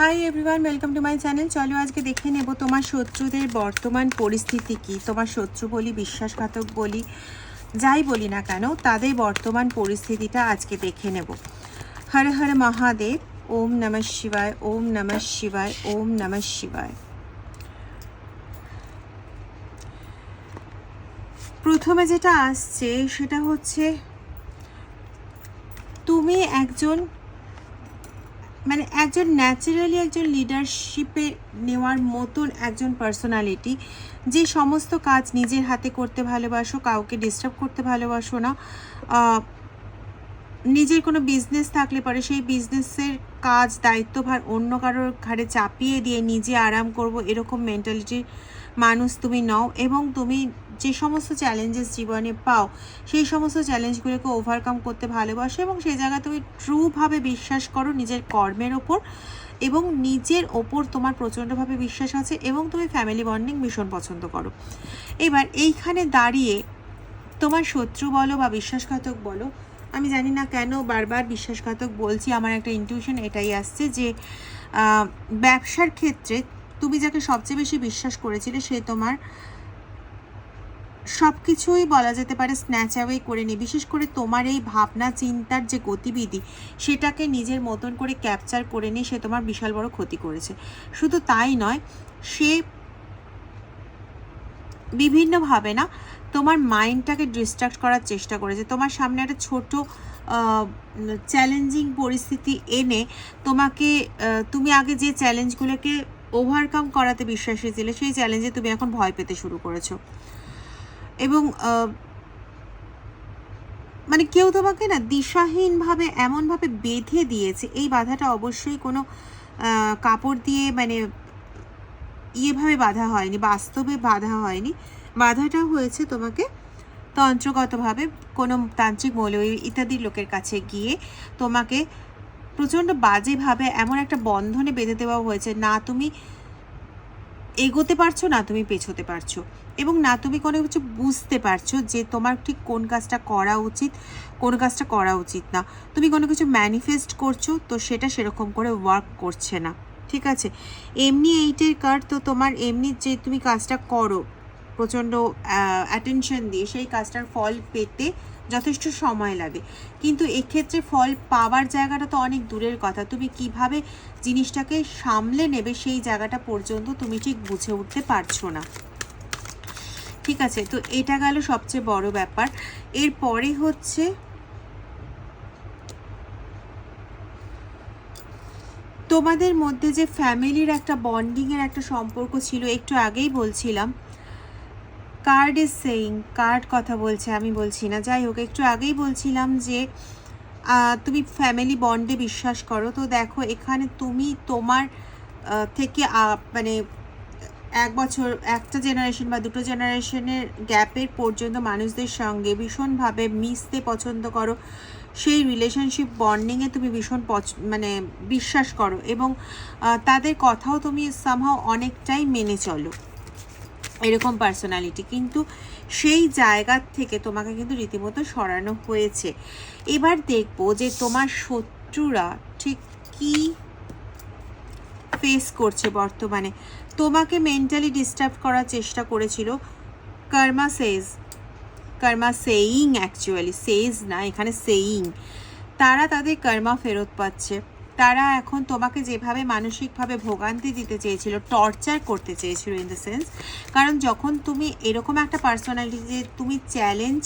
Hi everyone welcome to my channel চলো আজকে দেখে নেব তোমার শত্রুদের বর্তমান পরিস্থিতি কি। তোমার শত্রু বলি, বিশ্বাসঘাতক বলি, যাই বলি না কেন, তাদের বর্তমান পরিস্থিতিটা আজকে দেখে নেব। হর হর মহাদেব, ওম নমঃ শিবায়, ওম নমঃ শিবায়, ওম নমঃ শিবায়। প্রথমে যেটা আসছে সেটা হচ্ছে, তুমি একজন মানে একজন ন্যাচারালি একজন লিডারশিপে নেওয়ার মতন একজন পার্সোনালিটি যে সমস্ত কাজ নিজের হাতে করতে ভালোবাসো, কাউকে ডিস্টার্ব করতে ভালোবাসো না নিজের কোনো বিজনেস থাকলে পরে সেই বিজনেসের কাজ, দায়িত্বভার অন্য কারোর ঘাড়ে চাপিয়ে দিয়ে নিজে আরাম করব, এরকম মেন্টালিটির মানুষ তুমি নও এবং তুমি যে সমস্ত চ্যালেঞ্জেস জীবনে পাও, সেই সমস্ত চ্যালেঞ্জগুলোকে ওভারকাম করতে ভালোবাসো এবং সেই জায়গায় তুমি ট্রুভাবে বিশ্বাস করো নিজের কর্মের ওপর এবং নিজের ওপর তোমার প্রচণ্ডভাবে বিশ্বাস আছে এবং তুমি ফ্যামিলি বন্ডিং ভীষণ পছন্দ করো। এবার এইখানে দাঁড়িয়ে তোমার শত্রু বলো বা বিশ্বাসঘাতক বলো, আমি জানি না কেন বারবার বিশ্বাসঘাতক বলছি, আমার একটা ইনটিউশন এটাই আসছে যে ব্যবসার ক্ষেত্রে তুমি যাকে সবচেয়ে বেশি বিশ্বাস করেছিলে সে তোমার সব কিছুই বলা যেতে পারে স্ন্যাচ অ্যাওয়ে করে নি। বিশেষ করে তোমার এই ভাবনা, চিন্তার যে গতিবিধি, সেটাকে নিজের মতন করে ক্যাপচার করে নিয়ে সে তোমার বিশাল বড় ক্ষতি করেছে। শুধু তাই নয়, সে বিভিন্নভাবে না তোমার মাইন্ডটাকে ডিস্ট্রাক্ট করার চেষ্টা করেছে। তোমার সামনে একটা ছোট চ্যালেঞ্জিং পরিস্থিতি এনে তোমাকে তুমি আগে যে চ্যালেঞ্জগুলোকে ওভারকাম করাতে বিশ্বাসী ছিলে, সেই চ্যালেঞ্জে তুমি এখন ভয় পেতে শুরু করেছ। এবং মানে কেউ তোমাকে না দিশাহীনভাবে, এমনভাবে বেঁধে দিয়েছে। এই বাধাটা অবশ্যই কোনো কাপড় দিয়ে মানে ইয়েভাবে বাধা হয়নি বাস্তবে বাধা হয়নি। বাধাটা হয়েছে তোমাকে তন্ত্রগতভাবে কোনো তান্ত্রিক মৌলবী ইত্যাদি লোকের কাছে গিয়ে তোমাকে প্রচণ্ড বাজেভাবে এমন একটা বন্ধনে বেঁধে দেওয়া হয়েছে, না, তুমি এগোতে পারছ, না, তুমি পেছোতে পারছ। এবং না, তুমি কোনো কিছু বুঝতে পারছ যে তোমার ঠিক কোন কাজটা করা উচিত, কোন কাজটা করা উচিত না। তুমি কোনো কিছু ম্যানিফেস্ট করছ, তো সেটা সেরকম করে ওয়ার্ক করছে না, ঠিক আছে? এমনি এইটের কার্ড তো তোমার এমনি যে তুমি কাজটা করো, প্রচণ্ড অ্যাটেনশন দিয়ে, সেই কাজটার ফল পেতে যথেষ্ট সময় লাগে। কিন্তু এক্ষেত্রে ফল পাওয়ার জায়গাটা তো অনেক দূরের কথা। তুমি কীভাবে জিনিসটাকে সামলে নেবে সেই জায়গাটা পর্যন্ত তুমি ঠিক বুঝে উঠতে পারছ না। ঠিক আছে, তো এটা গেল সবচেয়ে বড় ব্যাপার। এরপরে হচ্ছে তোমাদের মধ্যে যে ফ্যামিলির একটা বন্ডিংয়ের একটা সম্পর্ক ছিল, একটু আগেই বলছিলাম। কার্ড ইজ সেইং, কার্ড কথা বলছে, আমি বলছি না। যাই হোক, একটু আগেই বলছিলাম যে তুমি ফ্যামিলি বন্ডে বিশ্বাস করো। তো দেখো, এখানে তুমি তোমার থেকে মানে এক বছর, একটা জেনারেশন বা দুটো জেনারেশনের গ্যাপের পর্যন্ত মানুষদের সঙ্গে ভীষণভাবে মিশতে পছন্দ করো। সেই রিলেশনশিপ বন্ডিংয়ে তুমি ভীষণ পছ- মানে বিশ্বাস করো এবং তাদের কথাও তুমি সামহাও অনেকটাই মেনে চলো। এরকম পার্সোনালিটি কিন্তু সেই জায়গার থেকে তোমাকে কিন্তু রীতিমতো সরানো হয়েছে। এবার দেখব যে তোমার শত্রুরা ঠিক কি ফেস করছে বর্তমানে। তোমাকে মেন্টালি ডিস্টার্ব করার চেষ্টা করেছিল কর্মা সেজ। কর্মা সেইং অ্যাকচুয়ালি সেজ না, এখানে সেইং। তারা তাদের কর্মা ফেরত পাচ্ছে। তারা এখন তোমাকে যেভাবে মানসিকভাবে ভোগান্তি দিতে চেয়েছিল টর্চার করতে চেয়েছিল ইন দ্য সেন্স কারণ যখন তুমি এরকম একটা পার্সোনালিটি যে তুমি চ্যালেঞ্জ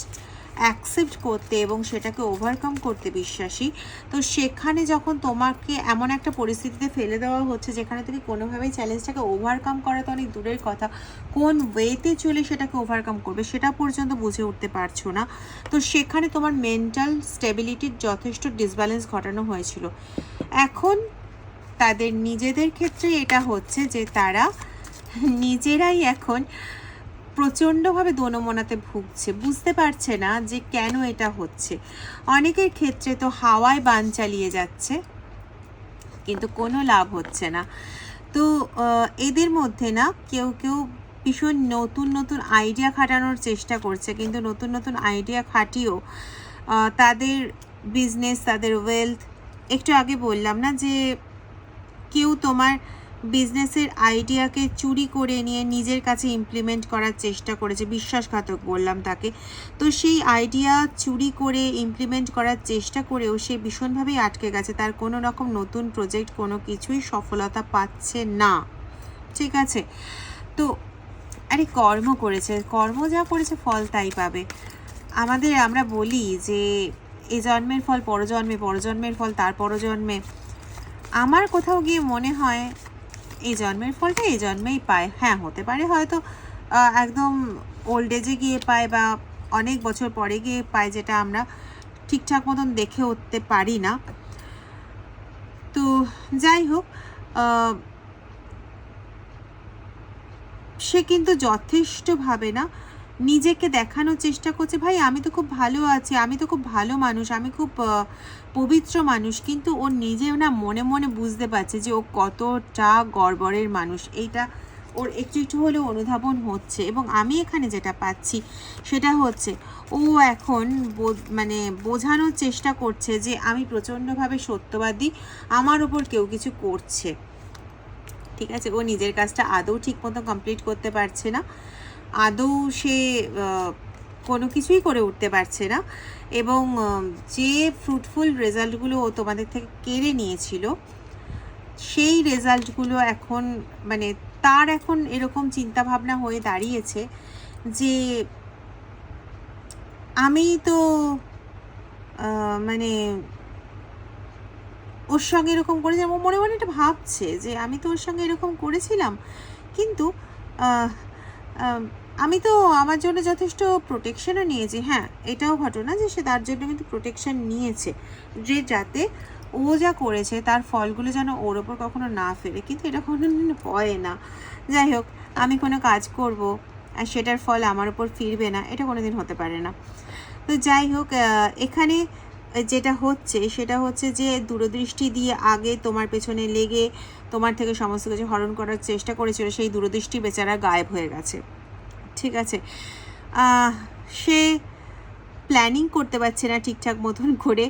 অ্যাকসেপ্ট করতে এবং সেটাকে ওভারকাম করতে বিশ্বাসী। তো সেখানে যখন তোমাকে এমন একটা পরিস্থিতিতে ফেলে দেওয়া হচ্ছে, যেখানে তুমি কোনোভাবেই চ্যালেঞ্জটাকে ওভারকাম করা তো অনেক দূরের কথা, কোন ওয়েতে চলে সেটাকে ওভারকাম করবে সেটা পর্যন্ত বুঝে উঠতে পারছ না। তো সেখানে তোমার মেন্টাল স্টেবিলিটির যথেষ্ট ডিসব্যালেন্স ঘটানো হয়েছিল। এখন তাদের নিজেদের ক্ষেত্রে এটা হচ্ছে যে তারা নিজেরাই এখন প্রচণ্ডভাবে দোনমনাতে ভুগছে। বুঝতে পারছে না যে কেন এটা হচ্ছে। অনেকের ক্ষেত্রে তো হাওয়ায় বান চালিয়ে যাচ্ছে, কিন্তু কোনো লাভ হচ্ছে না। তো এদের মধ্যে না কেউ কেউ ভীষণ নতুন নতুন আইডিয়া খাটানোর চেষ্টা করছে, কিন্তু নতুন নতুন আইডিয়া খাটিয়েও তাদের বিজনেস তাদের ওয়েলথ একটু আগে বললাম না যে কেউ তোমার বিজনেসের আইডিয়াকে চুরি করে নিয়ে নিজের কাছে ইমপ্লিমেন্ট করার চেষ্টা করেছে। বিশ্বাসঘাতক বললাম তাকে। তো সেই আইডিয়া চুরি করে ইমপ্লিমেন্ট করার চেষ্টা করেও সে ভীষণভাবেই আটকে গেছে। তার কোনো রকম নতুন প্রজেক্ট কোনো কিছুই সফলতা পাচ্ছে না। ঠিক আছে? তো আরে কর্ম করেছে। কর্ম যা করেছে ফল তাই পাবে। আমাদের আমরা বলি যে, এ জন্মের ফল পরজন্মে, পরজন্মের ফল তার পরজন্মে। আমার কোথাও গিয়ে মনে হয় এই জন্মের ফলটা এই জন্মেই পায়। হ্যাঁ হতে পারে হয়তো একদম ওল্ড এজে গিয়ে পায় বা অনেক বছর পরে গিয়ে পায় যেটা আমরা ঠিকঠাক মতন দেখে উঠতে পারি না। তো যাই হোক সে কিন্তু যথেষ্টভাবে না নিজেকে দেখানোর চেষ্টা করছে, ভাই, আমি তো খুব ভালো আছি, আমি তো খুব ভালো মানুষ, আমি খুব পবিত্র মানুষ। কিন্তু ও নিজেও না মনে মনে বুঝতে পারছে যে ও কতটা গড়বড়ের মানুষ। এইটা ওর একটু একটু হলেও অনুধাবন হচ্ছে এবং আমি এখানে যেটা পাচ্ছি সেটা হচ্ছে ও এখন মানে বোঝানোর চেষ্টা করছে যে আমি প্রচণ্ডভাবে সত্যবাদী, আমার ওপর কেউ কিছু করছে। ঠিক আছে, ও নিজের কাজটা আদৌ ঠিক মতো কমপ্লিট করতে পারছে না। আদৌ সে কোনো কিছুই করে উঠতে পারছে না এবং যে ফ্রুটফুল রেজাল্টগুলো ও তোমাদের থেকে কেড়ে নিয়েছিল, সেই রেজাল্টগুলো এখন মানে তার এখন এরকম চিন্তা ভাবনা হয়ে দাঁড়িয়েছে যে, আমি তো মানে ওর সঙ্গে এরকম করেছিলাম ও মনে মনে এটা ভাবছে যে, আমি তো ওর সঙ্গে এরকম করেছিলাম, কিন্তু আমি তো আমার জন্য যথেষ্ট প্রোটেকশনও নিয়েছি। হ্যাঁ এটাও ঘটনা যে সে তার জন্য কিন্তু প্রোটেকশন নিয়েছে। যে যাতে ও যা করেছে তার ফলগুলো যেন ওর ওপর কখনো না ফেলে। কিন্তু এটা কোনোদিন হয় না। যাই হোক, আমি কোনো কাজ করব আর সেটার ফল আমার ওপর ফিরবে না, এটা কোনোদিন হতে পারে না। তো যাই হোক এখানে যেটা হচ্ছে, সেটা হচ্ছে যে দূরদৃষ্টি দিয়ে আগে তোমার পেছনে লেগে তোমার থেকে সমস্ত কিছু হরণ করার চেষ্টা করেছিল, সেই দূরদৃষ্টি বেচারা গায়েব হয়ে গেছে। ঠিক আছে। সে প্ল্যানিং করতে পারছে না ঠিকঠাক মতন করে।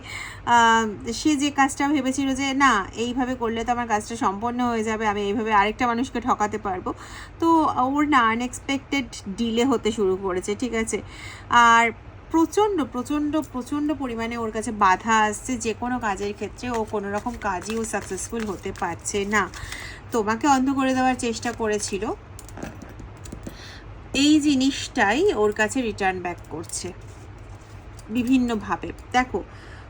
সে যে কাজটা ভেবেছিল যে, না, এইভাবে করলে তো আমার কাজটা সম্পন্ন হয়ে যাবে, আমি এইভাবে আরেকটা মানুষকে ঠকাতে পারব। তো ওর না আনএক্সপেক্টেড ডিলে হতে শুরু করেছে, ঠিক আছে। আর প্রচণ্ড প্রচণ্ড প্রচণ্ড পরিমাণে ওর কাছে বাধা আসছে, যে কোনো কাজের ক্ষেত্রে ও কোনো রকম কাজই ও সাকসেসফুল হতে পারছে না। তোমাকে অন্ধ করে দেওয়ার চেষ্টা করেছিল। এই জিনিসটাই ওর কাছে রিটার্ন ব্যাক করছে। বিভিন্নভাবে। দেখো,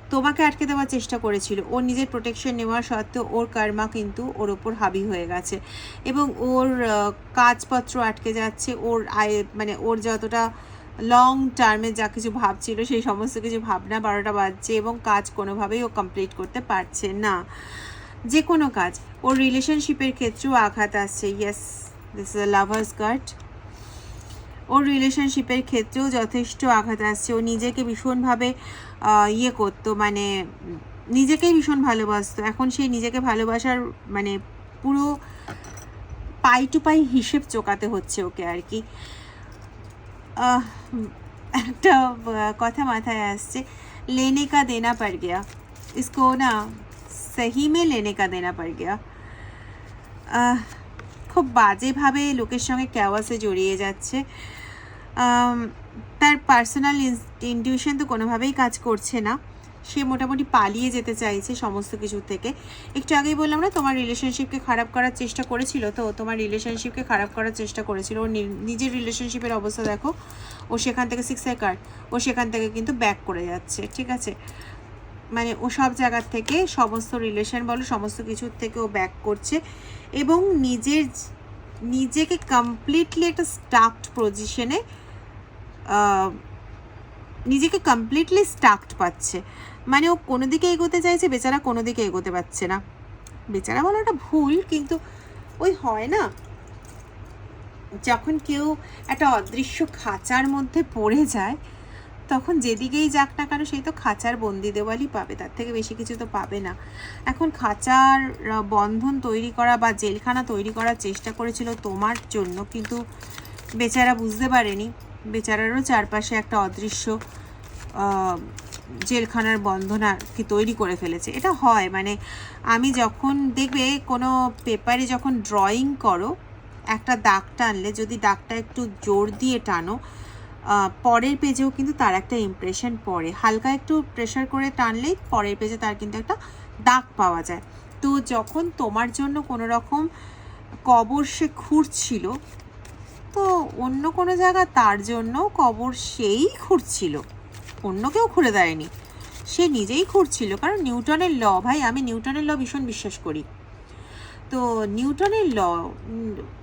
তোমাকে আটকে দেওয়ার চেষ্টা করেছিল। ওর নিজের প্রোটেকশন নেওয়া সত্ত্বেও ওর কর্মা কিন্তু ওর ওপর হাবি হয়ে গেছে। এবং ওর কাজপত্র আটকে যাচ্ছে। ওর আয় মানে ওর যতটা লং টার্মে যা কিছু ভাবছিল, সেই সমস্ত কিছু ভাবনা বারোটা বাজছে এবং কাজ কোনোভাবেই ও কমপ্লিট করতে পারছে না। যে কোনো কাজ। ওর রিলেশনশিপের ক্ষেত্রেও আঘাত আসছে। Yes this is a lovers card ওর রিলেশনশিপের ক্ষেত্রেও যথেষ্ট আঘাত আসছে। ও নিজেকে ভীষণভাবে ইয়ে করতো মানে নিজেকেই ভীষণ ভালোবাসতো। এখন সেই নিজেকে ভালোবাসার মানে পুরো পাই টু পাই হিসেব চোকাতে হচ্ছে ওকে আর কি। একটা কথা মাথায় আসছে। লেনে কা দেনা পড় গয়া। ইসকো না সহি মে লেনে কা দেনা পড় গয়া। খুব বাজেভাবে লোকের সঙ্গে ক্যাওয়াসে জড়িয়ে যাচ্ছে। তার পার্সোনাল ইনটিউশন তো কোনোভাবেই কাজ করছে না। সে মোটামুটি পালিয়ে যেতে চাইছে সমস্ত কিছু থেকে। একটু আগেই বললাম না, তোমার রিলেশনশিপকে খারাপ করার চেষ্টা করেছিল তো, তোমার রিলেশনশিপকে খারাপ করার চেষ্টা করেছিল। নি- নিজের রিলেশনশিপের অবস্থা দেখো, ও সেখান থেকে সিক্স কার্ড ও সেখান থেকে কিন্তু ব্যাক করে যাচ্ছে, ঠিক আছে? মানে ও সব জায়গার থেকে সমস্ত রিলেশন বলো, সমস্ত কিছুর থেকে ও ব্যাক করছে এবং নিজের, নিজেকে কমপ্লিটলি একটা স্টাকড পজিশনে নিজেকে কমপ্লিটলি স্টাকড পাচ্ছে। মানে ও কোনো দিকে এগোতে চাইছে, বেচারা কোনো দিকে এগোতে পারছে না। বেচারা বলাটা ভুল, কিন্তু ওই হয় না। যখন কেউ একটা অদৃশ্য খাঁচার মধ্যে পড়ে যায়, তখন যেদিকেই যাক না কেন সেই তো খাঁচার বন্দি দেওয়ালই পাবে, তার থেকে বেশি কিছু তো পাবে না। এখন খাঁচার বন্ধন তৈরি করা বা জেলখানা তৈরি করার চেষ্টা করেছিল তোমার জন্য, কিন্তু বেচারা বুঝতে পারেনি। বেচারারও চারপাশে একটা অদৃশ্য জেলখানার বন্ধন আর কি তৈরি করে ফেলেছে। এটা হয় মানে আমি যখন দেখবে কোনো পেপারে যখন ড্রয়িং করো, একটা দাগ টানলে যদি দাগটা একটু জোর দিয়ে টানো পরের পেজেও কিন্তু তার একটা ইমপ্রেশন পড়ে। হালকা একটু প্রেশার করে টানলেই পরের পেজে তার কিন্তু একটা দাগ পাওয়া যায়। তো যখন তোমার জন্য কোনো রকম কবর সে খুঁড়ছিল তো অন্য কোনো জায়গা তার জন্য কবর সেই খুঁড়ছিল। অন্য কেউ খুঁড়ে দেয়নি। সে নিজেই খুঁড়ছিল, কারণ নিউটনের ল, ভাই, আমি নিউটনের ল ভীষণ বিশ্বাস করি। তো নিউটনের ল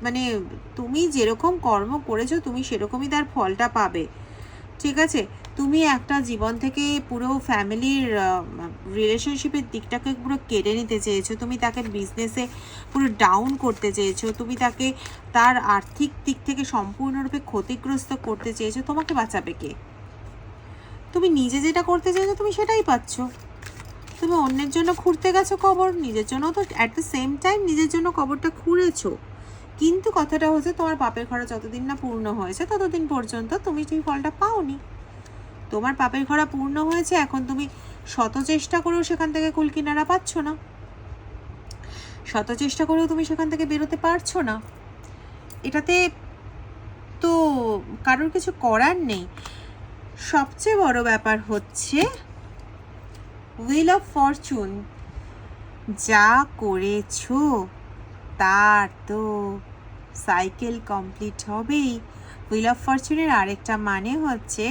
মানে তুমি যেরকম কর্ম করেছ, তুমি সেরকমই তার ফলটা পাবে। ঠিক আছে? তুমি একটা জীবন থেকে পুরো ফ্যামিলির রিলেশনশিপের দিকটাকে পুরো কেড়ে নিতে চেয়েছো। তুমি তাকে বিজনেসে পুরো ডাউন করতে চেয়েছো। তুমি তাকে তার আর্থিক দিক থেকে সম্পূর্ণরূপে ক্ষতিগ্রস্ত করতে চেয়েছো। তোমাকে বাঁচাবে কে? তুমি নিজে যেটা করতে চাইছো তুমি সেটাই পাচ্ছ। তুমি অন্যের জন্য খুঁড়তে গেছো কবর, নিজের জন্য তো অ্যাট দ্য সেম টাইম নিজের জন্য কবরটা খুঁড়েছো। কিন্তু কথাটা হচ্ছে, তোমার পাপের খরা যতদিন না পূর্ণ হয়েছে, ততদিন পর্যন্ত তুমি সেই ফলটা পাওনি। তোমার পাপের খরা পূর্ণ হয়েছে, এখন তুমি শত চেষ্টা করেও সেখান থেকে কুল কিনারা পাচ্ছ না। শত চেষ্টা করেও তুমি সেখান থেকে বেরোতে পারছ না। এটাতে তো কারোর কিছু করার নেই। সবচেয়ে বড় ব্যাপার হচ্ছে হুইল অফ ফরচুন যা করেছ তার তো সাইকেল কমপ্লিট হবেই। হুইল অফ ফরচুনের আরেকটা মানে হচ্ছে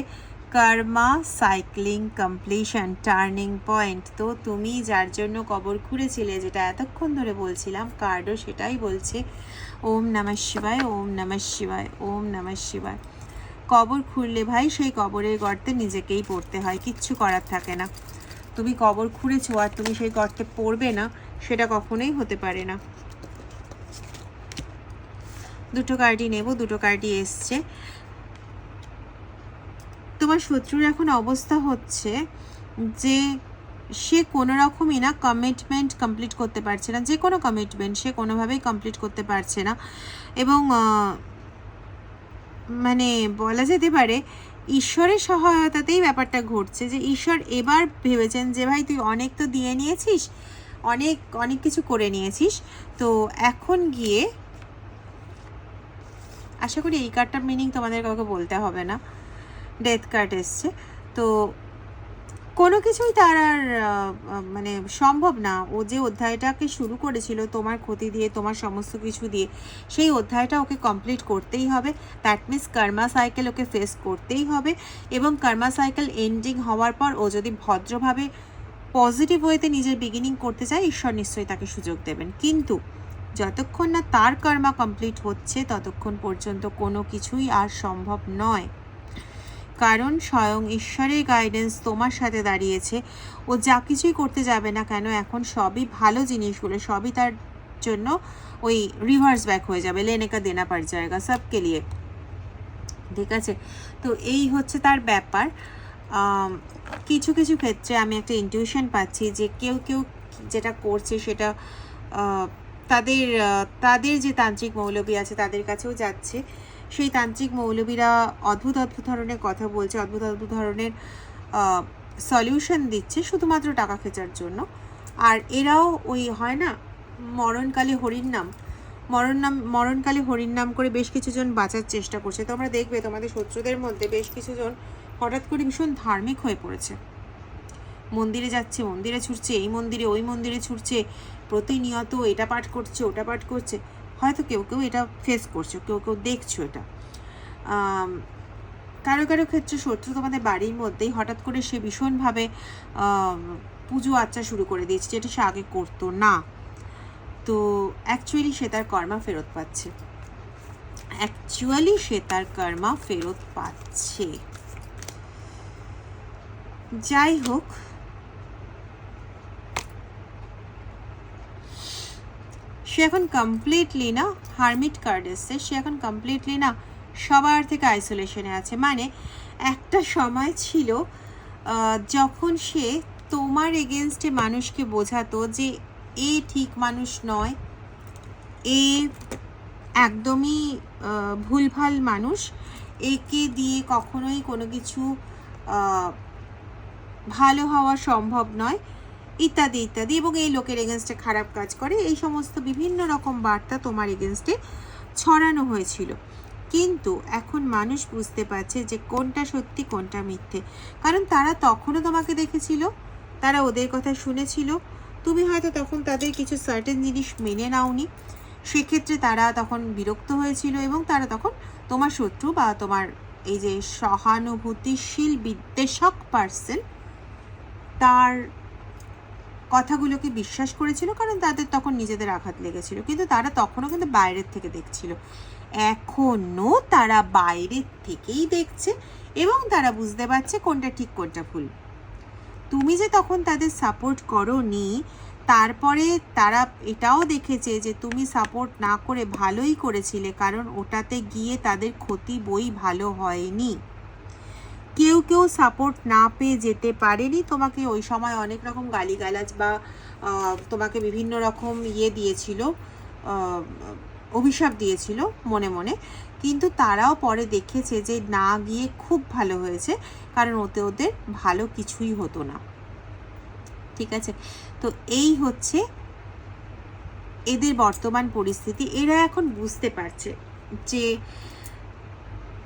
karma cycling completion turning point. তো তুমি যার জন্য কবর খুঁড়েছিলে, যেটা এতক্ষণ ধরে বলছিলাম, কার্ডও সেটাই বলছে, ওম নমঃ শিবায়, ওম নমঃ শিবায়, ওম নমঃ শিবায়। কবর খুঁড়লে ভাই, সেই কবরের গর্তে নিজেকেই পড়তে হয়, কিচ্ছু করার থাকে না। তুমি কবর খুঁড়েছো আর তুমি সেই গর্তে পড়বে না, সেটা কখনোই হতে পারে না। দুটো কার্ডই নেব, দুটো কার্ডই এসছে। তোমার শত্রুর এখন অবস্থা হচ্ছে যে সে কোনো রকমই না কমিটমেন্ট কমপ্লিট করতে পারছে না। যে কোনো কমিটমেন্ট সে কোনোভাবেই কমপ্লিট করতে পারছে না। এবং মানে বলা যেতে পারে ঈশ্বরের সহায়তাতেই ব্যাপারটা ঘটছে যে ঈশ্বর এবার ভেবেছেন যে, ভাই, তুই অনেক তো দিয়ে নিয়েছিস, অনেক অনেক কিছু করে নিয়েছিস। তো এখন গিয়ে, আশা করি এই কার্ডটার মিনিং তোমাদের কাউকে বলতে হবে না। ডেথ কার্ড এসছে। তো কোনো কিছুই তার আর মানে সম্ভব না। ও যে অধ্যায়টাকে শুরু করেছিল, তোমার ক্ষতি দিয়ে, তোমার সমস্ত কিছু দিয়ে, সেই অধ্যায়টা ওকে কমপ্লিট করতেই হবে। That means Karma cycle okay face করতেই হবে এবং কর্মা সাইকেল এন্ডিং হওয়ার পর ও যদি ভদ্রভাবে পজিটিভ ওয়েতে নিজের বিগিনিং করতে চায়, ঈশ্বর নিশ্চয়ই তাকে সুযোগ দেবেন। কিন্তু যতক্ষণ না তার কর্মা কমপ্লিট হচ্ছে, ততক্ষণ পর্যন্ত কোনো কিছুই আর সম্ভব নয়। কারণ স্বয়ং ঈশ্বরের গাইডেন্স তোমার সাথে দাঁড়িয়েছে। ও যা কিছুই করতে যাবে না কেন, এখন সবই ভালো জিনিসগুলো সবই তার জন্য ওই রিভার্স ব্যাক হয়ে যাবে, লেনেকা দেনা পার জায়গা, সবকে লিয়ে ঠিক আছে? তো এই হচ্ছে তার ব্যাপার। কিছু কিছু ক্ষেত্রে আমি একটা ইনটিউশন পাচ্ছি যে কেউ কেউ যেটা করছে সেটা তাদের তাদের যে তান্ত্রিক মৌলবী আছে, তাদের কাছেও যাচ্ছে। সেই তান্ত্রিক মৌলবীরা অদ্ভুত অদ্ভুত ধরনের কথা বলছে, অদ্ভুত অদ্ভুত ধরনের সলিউশন দিচ্ছে শুধুমাত্র টাকা খেচার জন্য। আর এরাও ওই হয় না, মরণকালে হরির নাম, মরণ নাম, মরণকালে হরির নাম করে বেশ কিছুজন বাঁচার চেষ্টা করছে। তোমরা দেখবে তোমাদের শত্রুদের মধ্যে বেশ কিছুজন হঠাৎ করে ভীষণ ধার্মিক হয়ে পড়েছে। মন্দিরে যাচ্ছে, মন্দিরে ছুটছে, এই মন্দিরে, ওই মন্দিরে ছুটছে, প্রতিনিয়ত এটা পাঠ করছে, ওটা পাঠ করছে। হয়তো কেউ কেউ এটা ফেস করছ, কেউ কেউ দেখছ এটা। কারও কারও ক্ষেত্রে শত্রু তোমাদের বাড়ির মধ্যেই হঠাৎ করে সে ভীষণভাবে পুজো আচ্চা শুরু করে দিয়েছে, যেটা সে আগে করতো না। তো অ্যাকচুয়ালি সে তার কর্মা ফেরত পাচ্ছে। অ্যাকচুয়ালি সে তার কর্মা ফেরত পাচ্ছে। যাই হোক সে এখন কমপ্লিটলি না হারমিট কার্ড এসছে সে এখন কমপ্লিটলি না সবার থেকে আইসোলেশনে আছে। মানে একটা সময় ছিল যখন সে তোমার এগেনস্টে মানুষকে বোঝাতো যে এ ঠিক মানুষ নয়, এ একদমই ভুলভাল মানুষ, একে দিয়ে কখনোই কোনো কিছু ভালো হওয়া সম্ভব নয়। ইত্যাদি ইত্যাদি এবং এই লোকের এগেনস্টে খারাপ কাজ করে। এই সমস্ত বিভিন্ন রকম বার্তা তোমার এগেনস্টে ছড়ানো হয়েছিল। কিন্তু এখন মানুষ বুঝতে পারছে যে কোনটা সত্যি, কোনটা মিথ্যে। কারণ তারা তখনও তোমাকে দেখেছিল, তারা ওদের কথা শুনেছিল। তুমি হয়তো তখন তাদের কিছু সার্টেন জিনিস মেনে নাওনি। সেক্ষেত্রে তারা তখন বিরক্ত হয়েছিল এবং তারা তখন তোমার শত্রু বা তোমার এই যে সহানুভূতিশীল, বিদ্বেষক পার্সন তার কথাগুলোকে বিশ্বাস করেছিল, কারণ তাদের তখন নিজেদের আঘাত লেগেছিল। কিন্তু তারা তখনও কিন্তু বাইরের থেকে দেখছিল। এখনও তারা বাইরের থেকেই দেখছে এবং তারা বুঝতে পারছে কোনটা ঠিক, কোনটা ভুল। তুমি যে তখন তাদের সাপোর্ট করো নি তারপরে তারা এটাও দেখেছে যে তুমি সাপোর্ট না করে ভালোই করেছিলে, কারণ ওটাতে গিয়ে তাদের ক্ষতি বই ভালো হয়নি। কেউ কেউ সাপোর্ট না পেয়ে যেতে পারেনি। তোমাকে ওই সময় অনেক রকম গালিগালাজ বা তোমাকে বিভিন্ন রকম ইয়ে দিয়েছিল অভিশাপ দিয়েছিল মনে মনে। কিন্তু তারাও পরে দেখেছে যে না গিয়ে খুব ভালো হয়েছে, কারণ ওতে ওদের ভালো কিছুই হতো না। ঠিক আছে? তো এই হচ্ছে এদের বর্তমান পরিস্থিতি। এরা এখন বুঝতে পারছে যে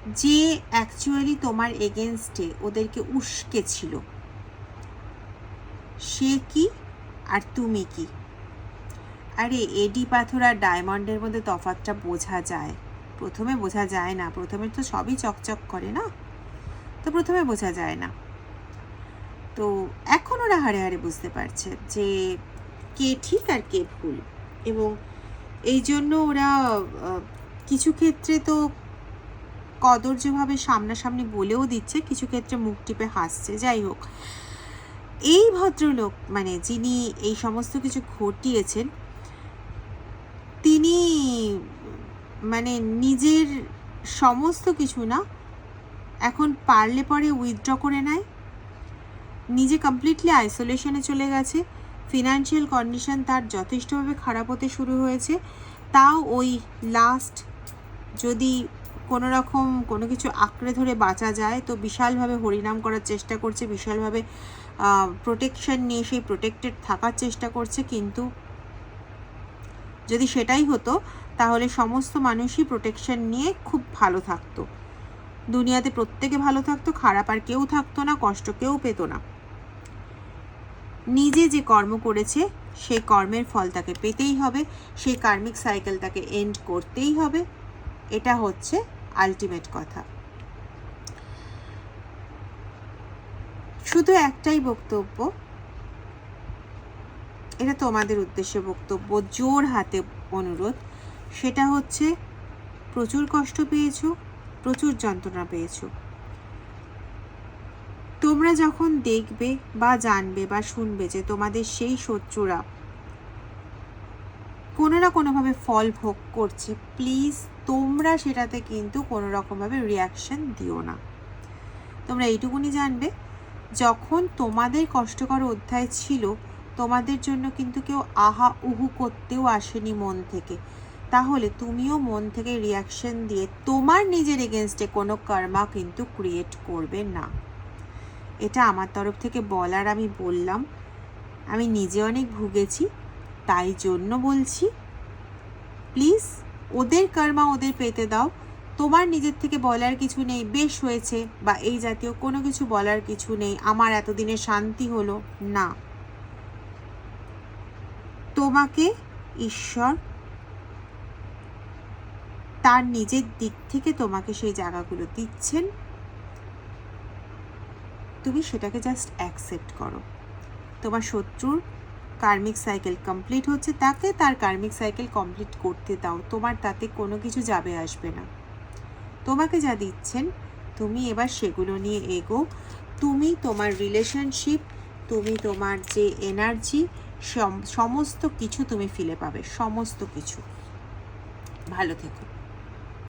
যে অ্যাকচুয়ালি তোমার এগেনস্টে ওদেরকে উস্কে ছিল। সে কি আর তুমি কি? আরে এডি পাথর আর ডায়মন্ডের মধ্যে তফাৎটা বোঝা যায়। প্রথমে বোঝা যায় না, প্রথমে তো সবই চকচক করে না? তো প্রথমে বোঝা যায় না। তো এখন ওরা হারে হারে বুঝতে পারছে যে কে ঠিক আর কে ভুল। এবং এই জন্য ওরা কিছু ক্ষেত্রে তো কদর্যভাবে সামনাসামনি বলেও দিচ্ছে, কিছু ক্ষেত্রে মুখ টিপে হাসছে। যাই হোক, এই ভদ্রলোক মানে যিনি এই সমস্ত কিছু ঘটিয়েছেন, তিনি মানে নিজের সমস্ত কিছু না, এখন পারলে পরে উইথড্র করে নেয়, নিজে কমপ্লিটলি আইসোলেশনে চলে গেছে। ফিনান্সিয়াল কন্ডিশন তার যথেষ্টভাবে খারাপ হতে শুরু হয়েছে। তাও ওই লাস্ট যদি কোনো রকম কোনো কিছু আঁকড়ে ধরে বাঁচা যায়, তো বিশালভাবে হরিনাম করার চেষ্টা করছে, বিশালভাবে প্রোটেকশন নিয়ে সেই প্রোটেক্টেড থাকার চেষ্টা করছে, কিন্তু যদি সেটাই হতো, তাহলে সমস্ত মানুষই প্রোটেকশন নিয়ে খুব ভালো থাকতো। দুনিয়াতে প্রত্যেকে ভালো থাকতো, খারাপ আর কেউ থাকতো না, কষ্ট কেউ পেত না। নিজে যে কর্ম করেছে, সেই কর্মের ফল তাকে পেতেই হবে, সেই কার্মিক সাইকেল তাকে এন্ড করতেই হবে। এটা হচ্ছে আলটিমেট কথা। শুধু একটাই বক্তব্য, এটা তোমাদের উদ্দেশ্যে বক্তব্য, জোর হাতে অনুরোধ, সেটা হচ্ছে প্রচুর কষ্ট পেয়েছ, প্রচুর যন্ত্রণা পেয়েছ। তোমরা যখন দেখবে বা জানবে বা শুনবে যে তোমাদের সেই শত্রুরা কোনো না কোনোভাবে ফল ভোগ করছে প্লিজ তোমরা সেটাতে কিন্তু কোনো রকমভাবে রিয়াকশন দিও না। তোমরা এইটুকুনি জানবে, যখন তোমাদের কষ্টকর অধ্যায় ছিল, তোমাদের জন্য কিন্তু কেউ আহা উহু করতেও আসেনি মন থেকে। তাহলে তুমিও মন থেকে রিয়াকশন দিয়ে তোমার নিজের এগেনস্টে কোনো কর্মা কিন্তু ক্রিয়েট করবে না। এটা আমার তরফ থেকে বলার আমি বললাম। আমি নিজে অনেক ভুগেছি, তাই জন্য বলছি প্লিজ ওদের কর্মা ওদের পেতে দাও। তোমার নিজের থেকে বলার কিছু নেই, বেশ হয়েছে। বা এই জাতীয় কোনো কিছু বলার কিছু নেই, আমার এতদিনে শান্তি হলো না। তোমাকে ঈশ্বর তার নিজের দিক থেকে তোমাকে সেই জায়গাগুলো দিচ্ছেন। তুমি সেটাকে জাস্ট অ্যাকসেপ্ট করো। তোমার শত্রুর কার্মিক সাইকেল কমপ্লিট হচ্ছে, তাকে তার কার্মিক সাইকেল কমপ্লিট করতে দাও। তোমার তাতে কোনো কিছু যাবে, আসবে না। তোমাকে যা দিচ্ছেন, তুমি এবার সেগুলো নিয়ে এগো। তুমি তোমার রিলেশনশিপ তুমি তোমার যে এনার্জি সমস্ত কিছু তুমি ফিলে পাবে, সমস্ত কিছু। ভালো থেকো।